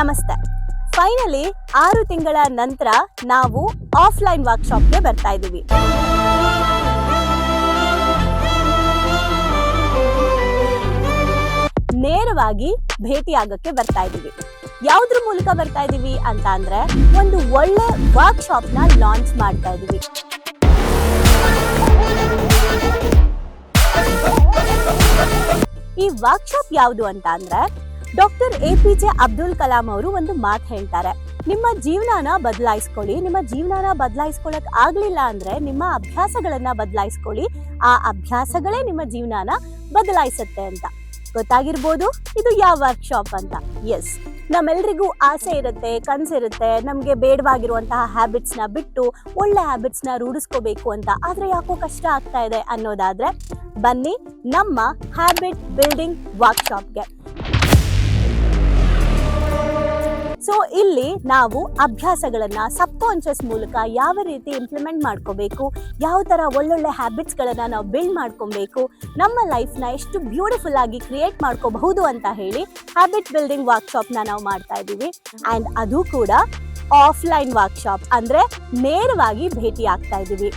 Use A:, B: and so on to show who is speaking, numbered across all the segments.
A: ನಮಸ್ತೆ. ಫೈನಲಿ ಆರು ತಿಂಗಳ ನಂತರ ನಾವು ಆಫ್ಲೈನ್ ವರ್ಕ್ಶಾಪ್ಗೆ ಬರ್ತಾ ಇದ್ದೀವಿ. ನೇರವಾಗಿ ಭೇಟಿಯಾಗಕ್ಕೆ ಬರ್ತಾ ಇದ್ದೀವಿ. ಯಾವ್ದ್ರ ಮೂಲಕ ಬರ್ತಾ ಇದ್ದೀವಿ ಅಂತ ಅಂದ್ರೆ ಒಂದು ಒಳ್ಳೆ ವರ್ಕ್ಶಾಪ್ನ ಲಾಂಚ್ ಮಾಡ್ತಾ ಇದೀವಿ ಈ ವರ್ಕ್ಶಾಪ್ ಯಾವುದು ಅಂತ ಅಂದ್ರೆ doctor A P J Abdul Kalam ಅವರು ಒಂದು ಮಾತು ಹೇಳ್ತಾರೆ. ನಿಮ್ಮ ಜೀವನನ ಬದಲಾಯಿಸ್ಕೊಳ್ಳಿ, ನಿಮ್ಮ ಜೀವನನ ಬದಲಾಯಿಸ್ಕೊಳಕ್ ಆಗ್ಲಿಲ್ಲ ಅಂದ್ರೆ ನಿಮ್ಮ ಅಭ್ಯಾಸಗಳನ್ನ ಬದಲಾಯಿಸ್ಕೊಳ್ಳಿ. ಆ ಅಭ್ಯಾಸಗಳೇ ನಿಮ್ಮ ಜೀವನನ ಬದಲಾಯಿಸುತ್ತೆ ಅಂತ. ಗೊತ್ತಾಗಿರ್ಬೋದು? ಇದು ಯಾವ ವರ್ಕ್ಶಾಪ್ ಅಂತ? ಎಸ್ ನಮ್ಮೆಲ್ರಿಗೂ ಆಸೆ ಇರುತ್ತೆ, ಕನಸಿರುತ್ತೆ, ನಮಗೆ ಬೇಡವಾಗಿರುವಂತಹ ಹ್ಯಾಬಿಟ್ಸ್ನ ಬಿಟ್ಟು ಒಳ್ಳೆ ಹ್ಯಾಬಿಟ್ಸ್ನ ರೂಢಿಸ್ಕೋಬೇಕು ಅಂತ. ಆದ್ರೆ ಯಾಕೋ ಕಷ್ಟ ಆಗ್ತಾ ಇದೆ ಅನ್ನೋದಾದ್ರೆ, ಬನ್ನಿ ನಮ್ಮ ಹ್ಯಾಬಿಟ್ ಬಿಲ್ಡಿಂಗ್ ವರ್ಕ್ಶಾಪ್ಗೆ ಸೊ ಇಲ್ಲಿ ನಾವು ಅಭ್ಯಾಸಗಳನ್ನ ಸಬ್ ಕಾನ್ಶಿಯಸ್ ಮೂಲಕ ಯಾವ ರೀತಿ ಇಂಪ್ಲಿಮೆಂಟ್ ಮಾಡ್ಕೋಬೇಕು, ಯಾವ ತರ ಒಳ್ಳೊಳ್ಳೆ ಹ್ಯಾಬಿಟ್ಸ್ ಗಳನ್ನ ನಾವು ಬಿಲ್ಡ್ ಮಾಡ್ಕೊಬೇಕು, ನಮ್ಮ ಲೈಫ್ನ ಎಷ್ಟು ಬ್ಯೂಟಿಫುಲ್ ಆಗಿ ಕ್ರಿಯೇಟ್ ಮಾಡ್ಕೋಬಹುದು ಅಂತ ಹೇಳಿ ಹ್ಯಾಬಿಟ್ ಬಿಲ್ಡಿಂಗ್ ವರ್ಕ್ಶಾಪ್ನ ನಾವು ಮಾಡ್ತಾ ಇದ್ದೀವಿ. ಅಂಡ್ ಅದು ಕೂಡ ಆಫ್ಲೈನ್ ವರ್ಕ್ಶಾಪ್ ಅಂದ್ರೆ ನೇರವಾಗಿ ಭೇಟಿ ಆಗ್ತಾ ಇದ್ದೀವಿ.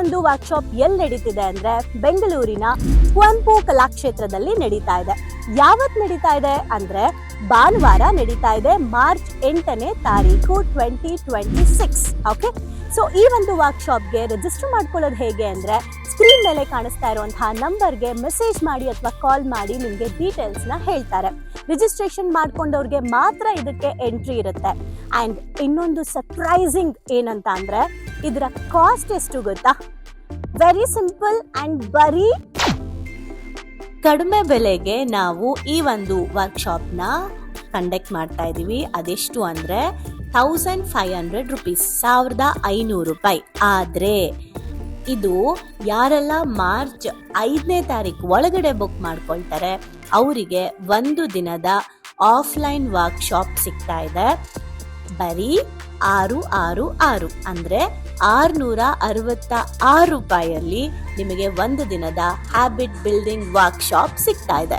A: ಒಂದು ವರ್ಕ್ಶಾಪ್ ಎಲ್ಲಿ ನಡೀತಿದೆ ಅಂದ್ರೆ ಬೆಂಗಳೂರಿನ ಕುವೆಂಪು ಕಲಾಕ್ಷೇತ್ರದಲ್ಲಿ ನಡೀತಾ ಇದೆ. ಯಾವತ್ ನಡೀತಾ ಇದೆ ಅಂದ್ರೆ ಭಾನುವಾರ ನಡೀತಾ ಇದೆ ಮಾರ್ಚ್ ಎಂಟನೇ ತಾರೀಕು twenty twenty six okay so ಈ ಒಂದು ವರ್ಕ್ಶಾಪ್ಗೆ ರಿಜಿಸ್ಟರ್ ಮಾಡ್ಕೊಳ್ಳೋದು ಹೇಗೆ ಅಂದ್ರೆ ಸ್ಕ್ರೀನ್ ಮೇಲೆ ಕಾಣಿಸ್ತಾ ಇರುವಂತಹ ನಂಬರ್ಗೆ ಮೆಸೇಜ್ ಮಾಡಿ ಅಥವಾ ಕಾಲ್ ಮಾಡಿ ನಿಮಗೆ ಡೀಟೇಲ್ಸ್ನ ಹೇಳ್ತಾರೆ. ರಿಜಿಸ್ಟ್ರೇಷನ್ ಮಾಡ್ಕೊಂಡವ್ರಿಗೆ ಮಾತ್ರ ಇದಕ್ಕೆ ಎಂಟ್ರಿ ಇರುತ್ತೆ. ಆ್ಯಂಡ್ ಇನ್ನೊಂದು ಸರ್ಪ್ರೈಸಿಂಗ್ ಏನಂತ ಅಂದ್ರೆ ಇದರ ಕಾಸ್ಟ್ ಎಷ್ಟು ಗೊತ್ತಾ? ವೆರಿ ಸಿಂಪಲ್ ಅಂಡ್ ಬರೀ ಕಡಿಮೆ ಬೆಲೆಗೆ ನಾವು ಈ ಒಂದು ವರ್ಕ್ಶಾಪ್ನ ಕಂಡಕ್ಟ್ ಮಾಡ್ತಾ ಇದ್ದೀವಿ ಅದೆಷ್ಟು ಅಂದರೆ ತೌಸಂಡ್ ಫೈವ್ ಹಂಡ್ರೆಡ್ ರುಪೀಸ್ ಸಾವಿರದ ಐನೂರು ರೂಪಾಯಿ. ಆದರೆ ಇದು ಯಾರೆಲ್ಲ ಮಾರ್ಚ್ ಐದನೇ ತಾರೀಕು ಒಳಗಡೆ ಬುಕ್ ಮಾಡ್ಕೊಳ್ತಾರೆ, ಅವರಿಗೆ ಒಂದು ದಿನದ ಆಫ್ಲೈನ್ ವರ್ಕ್ಶಾಪ್ ಸಿಗ್ತಾ ಇದೆ. ಬರೀ ಆರು ಆರು ಆರು. ಅಂದರೆ ಆರುನೂರ ಅರವತ್ತ ಆರು ರೂಪಾಯಲ್ಲಿ ನಿಮಗೆ ಒಂದು ದಿನದ ಹ್ಯಾಬಿಟ್ ಬಿಲ್ಡಿಂಗ್ ವರ್ಕ್ಶಾಪ್ ಸಿಗ್ತಾ ಇದೆ.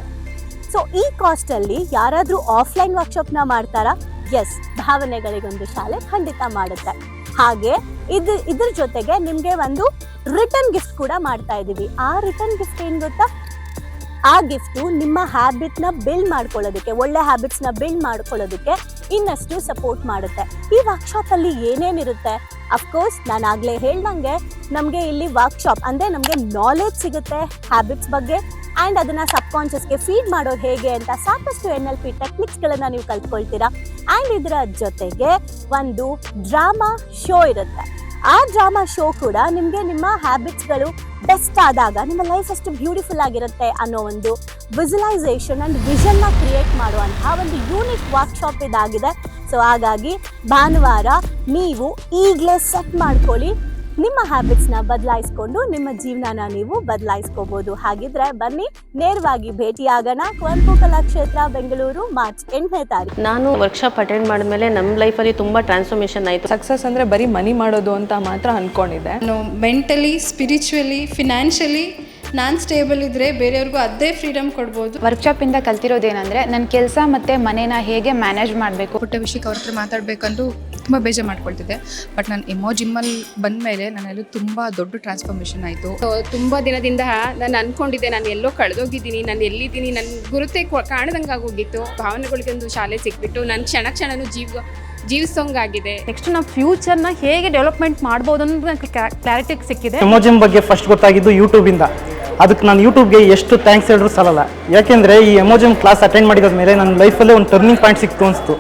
A: ಸೊ ಈ ಕಾಸ್ಟ್ ಅಲ್ಲಿ ಯಾರಾದ್ರೂ ಆಫ್ಲೈನ್ ವರ್ಕ್ಶಾಪ್ನ ಮಾಡ್ತಾರಾ? ಎಸ್ ಭಾವನೆಗಳಿಗೊಂದು ಶಾಲೆ ಖಂಡಿತ ಮಾಡುತ್ತೆ. ಹಾಗೆ ಇದು, ಇದ್ರ ಜೊತೆಗೆ ನಿಮಗೆ ಒಂದು ರಿಟರ್ನ್ ಗಿಫ್ಟ್ ಕೂಡ ಮಾಡ್ತಾ ಇದೀವಿ. ಆ ರಿಟರ್ನ್ ಗಿಫ್ಟ್ ಏನು ಗೊತ್ತಾ? ಆ ಗಿಫ್ಟು ನಿಮ್ಮ ಹ್ಯಾಬಿಟ್ನ ಬಿಲ್ಡ್ ಮಾಡ್ಕೊಳ್ಳೋದಕ್ಕೆ, ಒಳ್ಳೆ ಹ್ಯಾಬಿಟ್ಸ್ನ ಬಿಲ್ಡ್ ಮಾಡ್ಕೊಳ್ಳೋದಕ್ಕೆ ಇನ್ನಷ್ಟು ಸಪೋರ್ಟ್ ಮಾಡುತ್ತೆ. ಈ ವರ್ಕ್ಶಾಪಲ್ಲಿ ಏನೇನಿರುತ್ತೆ? ಅಫ್ಕೋರ್ಸ್ ನಾನು ಆಗಲೇ ಹೇಳ್ದಂಗೆ ನಮಗೆ ಇಲ್ಲಿ ವರ್ಕ್ಶಾಪ್ ಅಂದರೆ ನಮಗೆ ನಾಲೆಜ್ ಸಿಗುತ್ತೆ ಹ್ಯಾಬಿಟ್ಸ್ ಬಗ್ಗೆ ಆ್ಯಂಡ್ ಅದನ್ನು ಸಬ್ ಕಾನ್ಷಿಯಸ್ಗೆ ಫೀಡ್ ಮಾಡೋದು ಹೇಗೆ ಅಂತ ಸಾಕಷ್ಟು ಎನ್ ಎಲ್ ಪಿ ಟೆಕ್ನಿಕ್ಸ್ಗಳನ್ನು ನೀವು ಕಲ್ತ್ಕೊಳ್ತೀರಾ. ಆ್ಯಂಡ್ ಇದರ ಜೊತೆಗೆ ಒಂದು ಡ್ರಾಮಾ ಶೋ ಇರುತ್ತೆ. ಆ ಡ್ರಾಮಾ ಶೋ ಕೂಡ ನಿಮಗೆ ನಿಮ್ಮ ಹ್ಯಾಬಿಟ್ಸ್ಗಳು ಬೆಸ್ಟ್ ಆದಾಗ, ನಿಮ್ಮ ಲೈಫ್ ಅಷ್ಟು ಬ್ಯೂಟಿಫುಲ್ ಆಗಿರುತ್ತೆ ಅನ್ನೋ ಒಂದು ವಿಜುಲೈಸೇಷನ್ ಆ್ಯಂಡ್ ವಿಷನ್ನ ಕ್ರಿಯೇಟ್ ಮಾಡುವಂತಹ ಒಂದು ಯೂನಿಕ್ ವರ್ಕ್ಶಾಪ್ ಇದಾಗಿದೆ. ಸೊ ಹಾಗಾಗಿ ಭಾನುವಾರ ನೀವು ಈಗಲೇ ಸೆಟ್ ಮಾಡ್ಕೊಳ್ಳಿ. ನಿಮ್ಮ ಹ್ಯಾಬಿಟ್ಸ್ನ ಬದಲಾಯಿಸ್ಕೊಂಡು ನಿಮ್ಮ ಜೀವನನ ನೀವು ಬದಲಾಯಿಸ್ಕೋಬೋದು. ಹಾಗಿದ್ರೆ ಬನ್ನಿ ನೇರವಾಗಿ ಭೇಟಿಯಾಗೋಣ ಕುವೆಂಪು ಕಲಾಕ್ಷೇತ್ರ ಬೆಂಗಳೂರು ಮಾರ್ಚ್ ಎಂಟನೇ ತಾರೀಕು.
B: ನಾನು ವರ್ಕ್ಶಾಪ್ ಅಟೆಂಡ್ ಮಾಡಿದ್ಮೇಲೆ ನಮ್ಮ ಲೈಫಲ್ಲಿ ತುಂಬ ಟ್ರಾನ್ಸ್ಫಾರ್ಮೇಷನ್ ಆಯಿತು.
C: ಸಕ್ಸಸ್ ಅಂದರೆ ಬರೀ ಮನಿ ಮಾಡೋದು ಅಂತ ಮಾತ್ರ ಅಂದ್ಕೊಂಡಿದ್ದೆ
D: ನಾನು ಮೆಂಟಲಿ ಸ್ಪಿರಿಚುವಲಿ ಫಿನಾನ್ಷಿಯಲಿ ನಾನು ಸ್ಟೇಬಲ್ ಇದ್ದರೆ ಬೇರೆಯವ್ರಿಗೂ ಅದೇ ಫ್ರೀಡಮ್ ಕೊಡ್ಬೋದು.
E: ವರ್ಕ್ಶಾಪಿಂದ ಕಲ್ತಿರೋದೇನೆಂದರೆ ನನ್ನ ಕೆಲಸ ಮತ್ತು ಮನೇನ ಹೇಗೆ ಮ್ಯಾನೇಜ್ ಮಾಡಬೇಕು?
F: ಪುಟ್ಟ ವಿಷಯಕ್ಕೆ ಅವ್ರ ಹತ್ರ ಮಾತಾಡಬೇಕಂದು ತುಂಬ ಬೇಜಾರು ಮಾಡ್ಕೊಳ್ತಿದ್ದೆ. ಬಟ್ ನಾನು ಎಮೋ ಜಿಮ್ಮಲ್ಲಿ ಬಂದ ಮೇಲೆ ನನ್ನಲ್ಲಿ ತುಂಬ ದೊಡ್ಡ ಟ್ರಾನ್ಸ್ಫಾರ್ಮೇಷನ್ ಆಯಿತು.
G: ತುಂಬ ದಿನದಿಂದ ನಾನು ಅನ್ಕೊಂಡಿದ್ದೆ ನಾನು ಎಲ್ಲೋ ಕಳೆದೋಗಿದ್ದೀನಿ ನಾನು ಎಲ್ಲಿದ್ದೀನಿ ನನ್ನ ಗುರುತೆ ಕೊ- ಕಾಣದಂಗೆ ಆಗೋಗಿತ್ತು. ಭಾವನೆಗಳಿಗೊಂದು ಶಾಲೆ ಸಿಕ್ಬಿಟ್ಟು ನಾನು ಕ್ಷಣ ಕ್ಷಣನೂ ಜೀವ ಜೀವಿಸೋಂಗಾಗಿದೆ.
H: ನೆಕ್ಸ್ಟ್ ನಾವು ಫ್ಯೂಚರ್ನ ಹೇಗೆ ಡೆವಲಪ್ಮೆಂಟ್ ಮಾಡ್ಬೋದು ಅನ್ನೋದು ನನಗೆ ಕ್ಲಾರಿಟಿ ಸಿಕ್ಕಿದೆ.
I: ಇಮೋಜಿಮ್ ಬಗ್ಗೆ ಫಸ್ಟ್ ಗೊತ್ತಾಗಿದ್ದು ಯೂಟ್ಯೂಬಿಂದ ಅದಕ್ಕೆ ನಾನು ಯೂಟ್ಯೂಬ್ಗೆ ಎಷ್ಟು ಥ್ಯಾಂಕ್ಸ್ ಹೇಳಿದ್ರು ಸಾಲಲ್ಲ. ಯಾಕೆಂದರೆ ಈ ಎಮೋಜಿಮ್ ಕ್ಲಾಸ್ ಅಟೆಂಡ್ ಮಾಡಿದ ಮೇಲೆ ನನ್ನ ಲೈಫಲ್ಲೇ ಒಂದು ಟರ್ನಿಂಗ್ ಪಾಯಿಂಟ್ ಸಿಕ್ತು ಅನಿಸ್ತು.